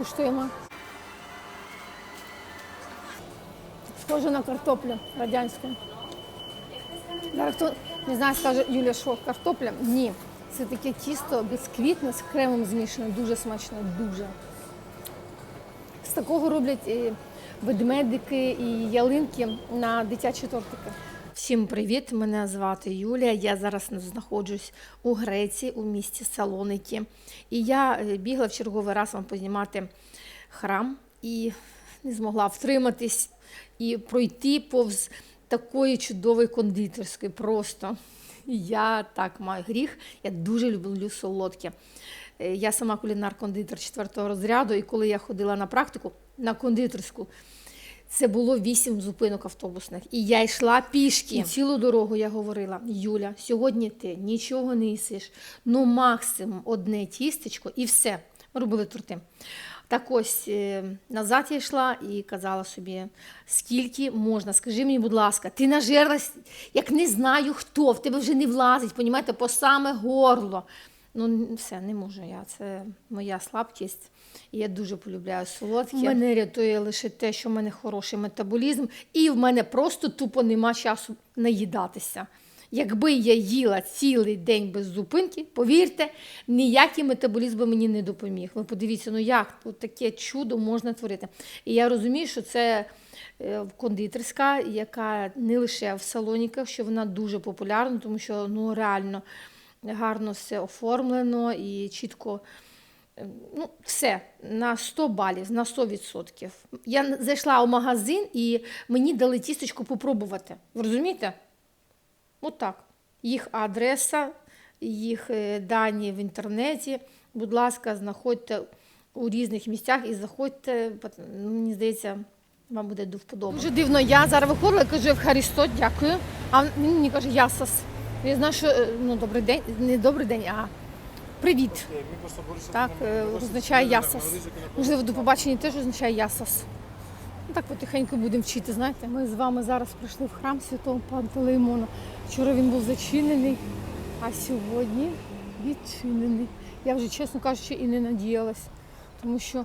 куштуємо. Схоже на картоплю радянську. Зараз хто не знаю, скаже Юля, що картопля? Ні. Це таке тісто бісквітне з кремом змішане, дуже смачно, дуже. З такого роблять і ведмедики і ялинки на дитячі тортики. Всім привіт! Мене звати Юлія. Я зараз знаходжусь у Греції, у місті Салоники. І я е, бігла в черговий раз вам познімати храм і не змогла втриматись і пройти повз такої чудової кондитерської. Просто я так маю гріх. Я дуже люблю солодке. Е, Я сама кулінар-кондитер 4 розряду, і коли я ходила на практику на кондитерську, це було вісім зупинок автобусних. І я йшла пішки. І цілу дорогу я говорила: Юля, сьогодні ти нічого не їсиш. Ну, максимум одне тістечко і все. Ми робили торти. Так ось е, назад я йшла і казала собі, скільки можна, скажи мені, будь ласка, ти нажерлась, як не знаю хто, в тебе вже не влазить, понімаєте, по саме горло. Ну, все, не можу я. Це моя слабкість. Я дуже полюбляю солодке. Мене рятує лише те, що в мене хороший метаболізм, і в мене просто тупо нема часу наїдатися. Якби я їла цілий день без зупинки, повірте, ніякий метаболізм би мені не допоміг. Ви подивіться, ну як тут таке чудо можна творити. І я розумію, що це е, кондитерська, яка не лише в салоніках, що вона дуже популярна, тому що ну реально гарно все оформлено і чітко. е, Ну, все на 100 балів, на 100%. Я зайшла у магазин і мені дали тістечко попробувати. Розумієте? Отак. Їх адреса, їх е, дані в інтернеті. Будь ласка, знаходьте у різних місцях і заходьте. Мені здається, вам буде до вподоби. Дуже дивно, я зараз виходила, кажу Евхарісто, дякую. А він мені каже Ясас. Я знаю, що е, ну, добрий день, не добрий день, а привіт. Так, е, означає Ясас. Можливо, до побачення теж означає Ясас. Ну, так потихеньку будемо вчити. Знаєте, ми з вами зараз прийшли в храм святого Пантелеймона. Вчора він був зачинений, а сьогодні відчинений. Я вже, чесно кажучи, і не надіялась, тому що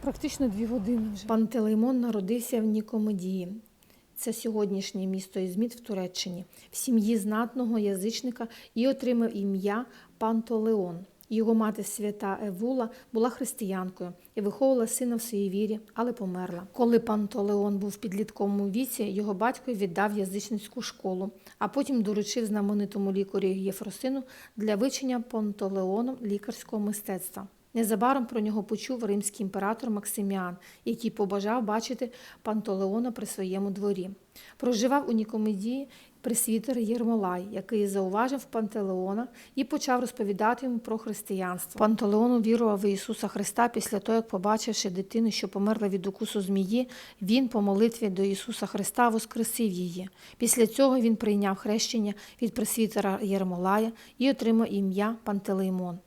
практично дві години вже. Пантелеймон народився в Нікомедії. Це сьогоднішнє місто Ізміт в Туреччині, в сім'ї знатного язичника і отримав ім'я Пантолеон. Його мати свята Евула була християнкою і виховувала сина в своїй вірі, але померла. Коли Пантолеон був в підлітковому віці, його батько віддав язичницьку школу, а потім доручив знаменитому лікарю Єфросину для вивчення Пантолеоном лікарського мистецтва. Незабаром про нього почув римський імператор Максиміан, який побажав бачити Пантолеона при своєму дворі. Проживав у Нікомедії пресвітер Єрмолай, який зауважив Пантелеона і почав розповідати йому про християнство. Пантелеон увірував в Ісуса Христа після того, як побачивши дитину, що померла від укусу змії, він по молитві до Ісуса Христа воскресив її. Після цього він прийняв хрещення від пресвітера Єрмолая і отримав ім'я Пантелеймон.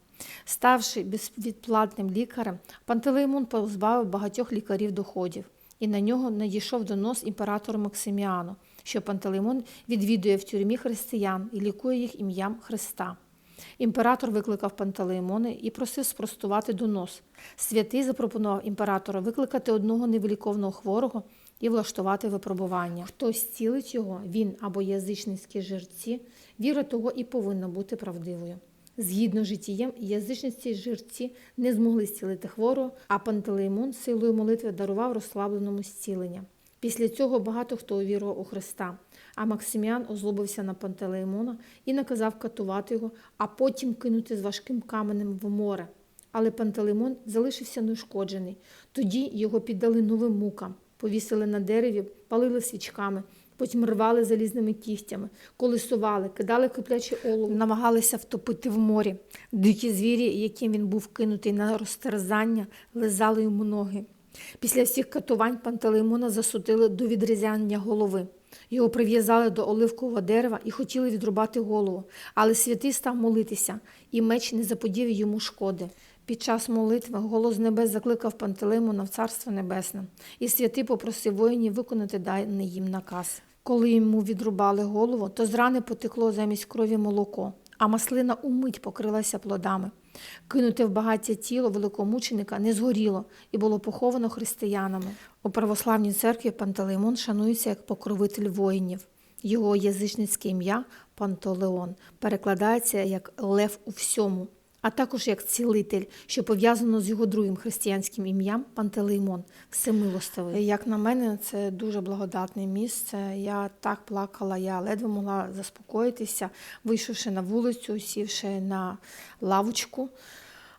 Ставши безвідплатним лікарем, Пантелеймон позбавив багатьох лікарів доходів, і на нього надійшов донос імператору Максиміану, що Пантелеймон відвідує в тюрмі християн і лікує їх ім'ям Христа. Імператор викликав Пантелеймона і просив спростувати донос. Святий запропонував імператору викликати одного невиліковного хворого і влаштувати випробування. Хто зцілить його, він або язичницькі жерці, віра того і повинна бути правдивою. Згідно житієм, язичниці жерці не змогли зцілити хворого, а Пантелеймон силою молитви дарував розслабленому зцілення. Після цього багато хто увірував у Христа, а Максиміан озлобився на Пантелеймона і наказав катувати його, а потім кинути з важким каменем в море. Але Пантелеймон залишився неушкоджений. Тоді його піддали новим мукам, повісили на дереві, палили свічками, потім рвали залізними кігтями, колесували, кидали кипляче олово, намагалися втопити в морі. Дикі звірі, яким він був кинутий на розтерзання, лизали йому ноги. Після всіх катувань Пантелеймона засудили до відрізання голови. Його прив'язали до оливкового дерева і хотіли відрубати голову, але святий став молитися, і меч не заподів йому шкоди. Під час молитви голос небес закликав Пантелеймона в Царство Небесне, і святий попросив воїнів виконати даний їм наказ. Коли йому відрубали голову, то з рани потекло замість крові молоко, а маслина умить покрилася плодами. Кинуте в багаття тіло великомученика не згоріло і було поховано християнами. У православній церкві Пантелеймон шанується як покровитель воїнів. Його язичницьке ім'я Пантелеон перекладається як Лев у всьому, а також як цілитель, що пов'язано з його другим християнським ім'ям Пантелеймон, всемилостивий. Як на мене, це дуже благодатне місце. Я так плакала, я ледве могла заспокоїтися, вийшовши на вулицю, сівши на лавочку.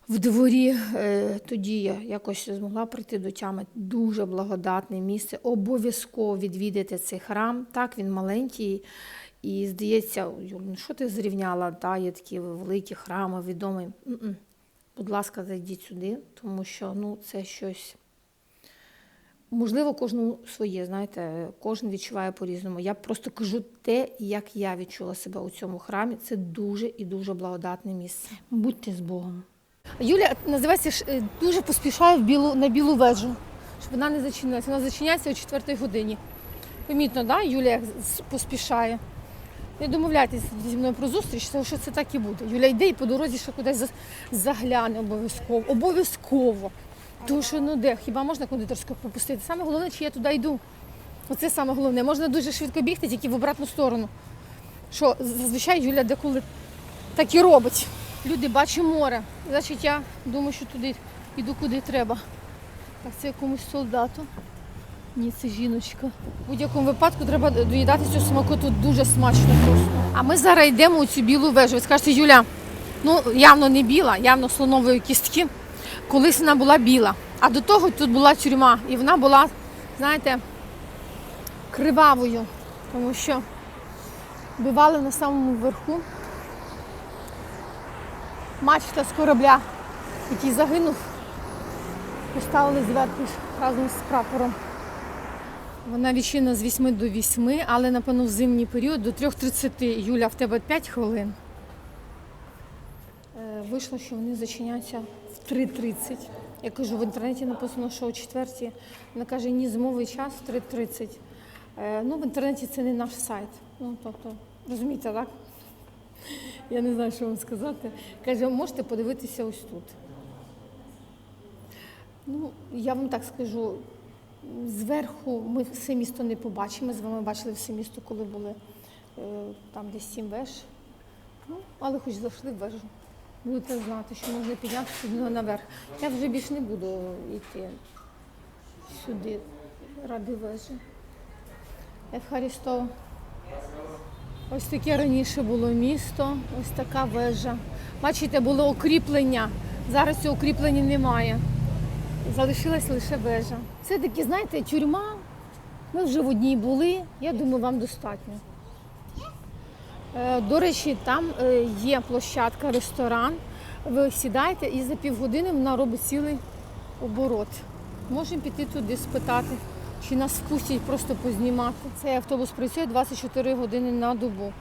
В дворі е, тоді я якось змогла прийти до тями. Дуже благодатне місце. Обов'язково відвідати цей храм. Так, він маленький. І здається, Юль, що ти зрівняла? Та, є такі великі храми, відомі. М-м. Будь ласка, зайдіть сюди, тому що ну, це щось. Можливо, кожному своє, знаєте, кожен відчуває по-різному. Я просто кажу те, як я відчула себе у цьому храмі. Це дуже і дуже благодатне місце. Будьте з Богом. Юля називається е, дуже поспішає в білу, на білу вежу, щоб вона не зачинилася. Вона зачиняється о 4 годині. Помітно, да? Юля поспішає. Не домовляйтесь зі мною про зустріч, тому що це так і буде. Юля йде і по дорозі ще кудись загляне обов'язково. Обов'язково. Тому що ну де, хіба можна кондитерську пропустити? Саме головне, чи я туди йду. Оце саме головне. Можна дуже швидко бігти, тільки в обратну сторону. Що зазвичай Юля деколи так і робить. Люди бачать море. Значить, я думаю, що туди йду куди треба. Так, це якомусь солдату. Ні, це жіночка. В будь-якому випадку треба доїдати цю смакоту дуже смачно просто. А ми зараз йдемо у цю білу вежу. Ви скажете, Юля, ну явно не біла, явно слонової кістки. Колись вона була біла. А до того тут була тюрма. І вона була, знаєте, кривавою. Тому що бивали на самому верху мачта з корабля, який загинув, поставили зверху разом з прапором. Вона відчинена з 8 до 8, але напевно в зимній період до 3.30. Юля, в тебе 5 хвилин. Е, Вийшло, що вони зачиняються в 3.30. Я кажу, в інтернеті написано, що о 4. Вона каже, ні, зимовий час в 3.30. Е, Ну, в інтернеті це не наш сайт. Ну, тобто, розумієте, так? Я не знаю, що вам сказати. Каже, можете подивитися ось тут. Ну, я вам так скажу, зверху ми все місто не побачимо. Ми з вами бачили все місто, коли були е, там десь сім веж. Ну, але хоч зайшли в вежу. Будете знати, що можна піднятися наверх. Я вже більше не буду йти сюди ради вежі. Евхарістово. Ось таке раніше було місто, ось така вежа. Бачите, було укріплення. Зараз цього укріплення немає. Залишилась лише вежа. Це таки, знаєте, тюрма. Ми вже в одній були, я думаю, вам достатньо. Е, До речі, там е, є площадка, ресторан. Ви сідаєте і за півгодини вона робить цілий оборот. Можемо піти туди спитати, чи нас впустять просто познімати. Цей автобус працює 24 години на добу.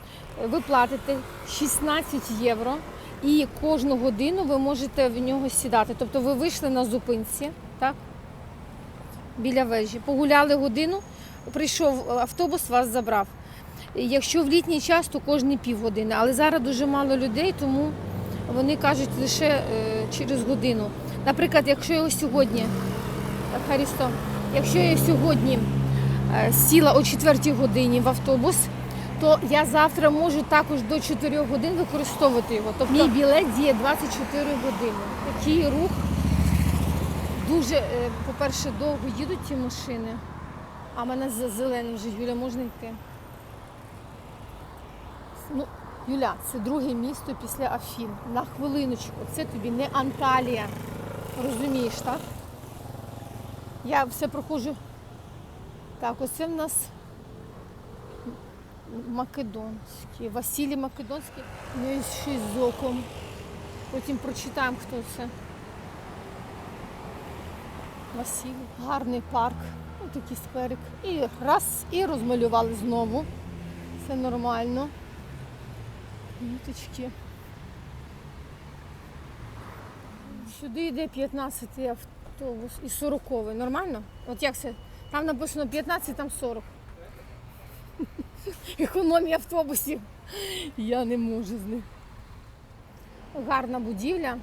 Ви платите 16 євро і кожну годину ви можете в нього сідати. Тобто ви вийшли на зупинці, так? Біля вежі, погуляли годину, прийшов автобус, вас забрав. Якщо в літній час, то кожні півгодини. Але зараз дуже мало людей, тому вони кажуть лише е, через годину. Наприклад, якщо я сьогодні, Харісто, якщо я сьогодні е, сіла о 4 годині в автобус, то я завтра можу також до 4 годин використовувати його. Тобто мій білет діє 24 години. Такий рух дуже, е, по-перше, довго їдуть ці машини, а в мене за зеленим вже Юля можна йти. Ну, Юля, це друге місто після Афін. На хвилиночку. Це тобі не Анталія. Розумієш, так? Я все проходжу. Так, оце в нас Македонський. Василій Македонський. Ну і щось з оком. Потім прочитаємо, хто це. Василій. Гарний парк. Ось такий скверик. І раз, і розмалювали знову. Все нормально. Ніточки. Сюди йде 15 автобус і 40 -й. Нормально? От як це? Там написано 15, там 40. Економія автобусів. Я не можу з них. Гарна будівля.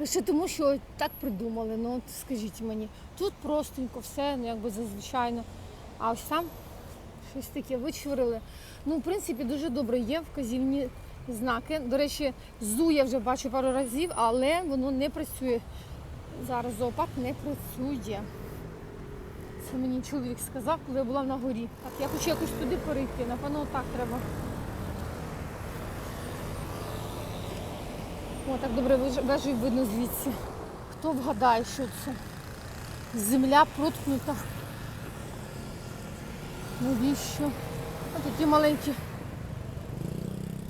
Лише тому, що так придумали. Ну от скажіть мені, тут простенько, все, ну якби зазвичайно. А ось там щось таке вичворили. Ну, в принципі, дуже добре є вказівні знаки. До речі, зу я вже бачу пару разів, але воно не працює. Зараз зоопарк не працює. Це мені чоловік сказав, коли я була на горі. Так, я хочу якось туди перейти, напевно, так треба. О, так добре веж- вежу видно звідси. Хто вгадає, що це? Земля проткнута. Навіщо? А такі маленькі.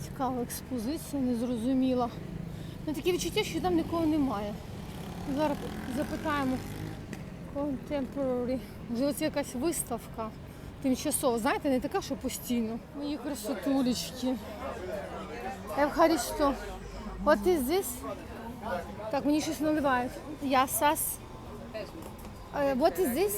Цікава експозиція, незрозуміла. Ну, таке відчуття, що там нікого немає. Зараз запитаємо Contemporary. Можливо, це якась виставка. Тимчасова, знаєте, не така, що постійно. Мої красотулечки. Евхаристо. What is this? Так, мені щось наливають. Ясас. Е, What is this?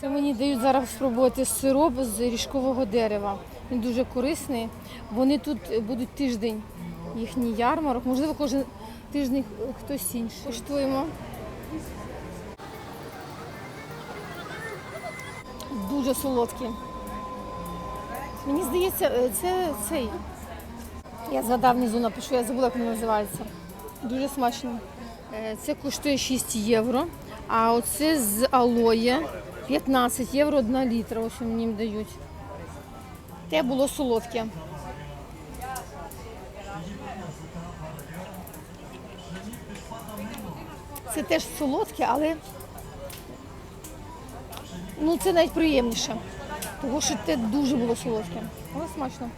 Це мені дають зараз спробувати сироп з ріжкового дерева. Він дуже корисний. Вони тут будуть тиждень їхній ярмарок. Можливо, кожен тиждень хтось інший. Коштуємо. Дуже солодкі. Мені здається, е, це цей. Я згадав внизу напишу, я забула, як воно називається. Дуже смачно. Е, Це коштує 6 євро, а оце з алоє 15 євро 1 літра. Ось мені дають. Те було солодке. Це теж солодке, але ну, це навіть приємніше. Тому що те дуже було солодке. Але смачно.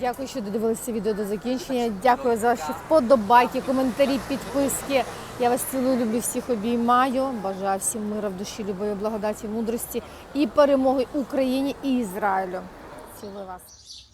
Дякую, що додивилися відео до закінчення. Дякую за ваші вподобайки, коментарі, підписки. Я вас цілую, люблю всіх обіймаю. Бажаю всім мира в душі, любові, благодаті, мудрості і перемоги Україні і Ізраїлю. Цілую вас.